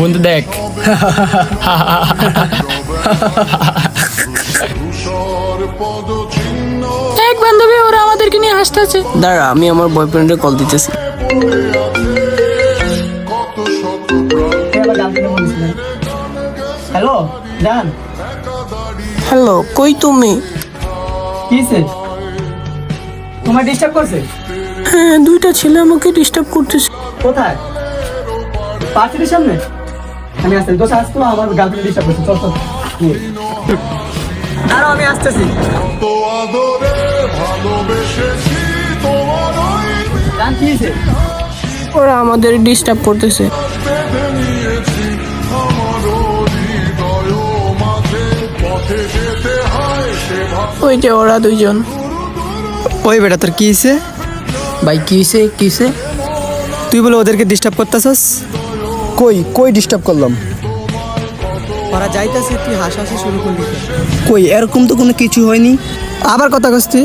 বন্ধু দেখ এক বান্ধবী ওরা আমাদেরকে নিয়ে হাসতেছে। দাঁড়া আমি আমার বয়ফ্রেন্ডে কল দিতেছি। হ্যালো জান হ্যালো কই তুমি? কিসে তোমার ডিস্টার্ব করছে? হ্যাঁ দুইটা ছেলে আমাকে ডিস্টার্ব করতেছে। কোথায়? সামনে? আমি আসতে দোষ আসতো আমার গার্লফ্রেন্ড ডিস্টার্ব করছে চল চল। দাঁড়াও আমি আসতেছি। তো আদরে ভালোবেসেছি তোমার ওই কি ওরা আমাদের ডিস্টার্ব করতেছে। হয় ওই যে ওরা দুইজন। ওই বেটা তোর কি হয়েছে? ভাই কিসে কিসে তুই বলে ওদেরকে ডিস্টার্ব করতেছস? কই কই ডিস্টার্ব করলাম? ওরা যাইতাছে তুই হাসাহাসি শুরু করলি কই এরকম তো কোনো কিছু হয়নি। আবার কথা কস তুই।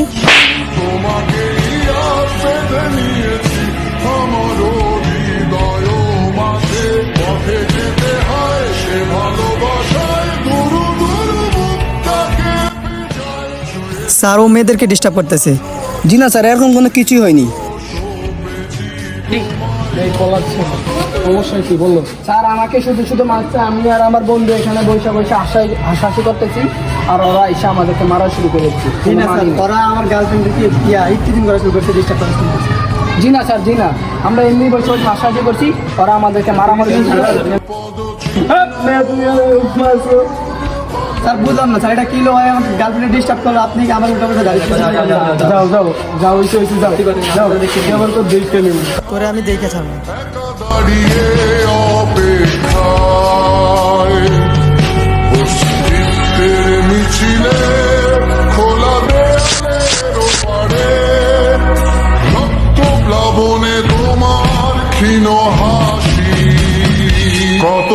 স্যার ও মেয়েদেরকে ডিস্টার্ব করতেছে। জি না স্যার এরকম কোনো কিছুই হয়নি। সমস্যা কি বলল? স্যার আমাকে শুধু শুধু মারছে আমি আর আমার বন্ধু এখানে বসে বসে আশাই হাসাহাসি করতেছি আর ওরা এসে আমাদেরকে মারা শুরু করেছে ওরা আমার গার্লফ্রেন্ডকে ইয়া করা শুরু করছে ডিস্টার্ব করা শুরু করছে। জি না স্যার জি না। আমরা এমনি বসে বসে হাসাহাসি করছি ওরা আমাদেরকে মারামারি স্যার বুঝলাম না স্যার এটা কি লো হয় আমার গার্লফ্রেন্ড ডিস্টার্ব করল আপনি কি আমার উল্টো পাল্টা দাঁড়িয়ে যাও যাও যাও ওইসে ওইসে যাও যাও। আবার তো দেখতে নেই তোরে আমি দেখে ছাড়বো। মিছিলে খোলা রক্ত প্লাবনে তোমার ক্ষীণ হাসি। কত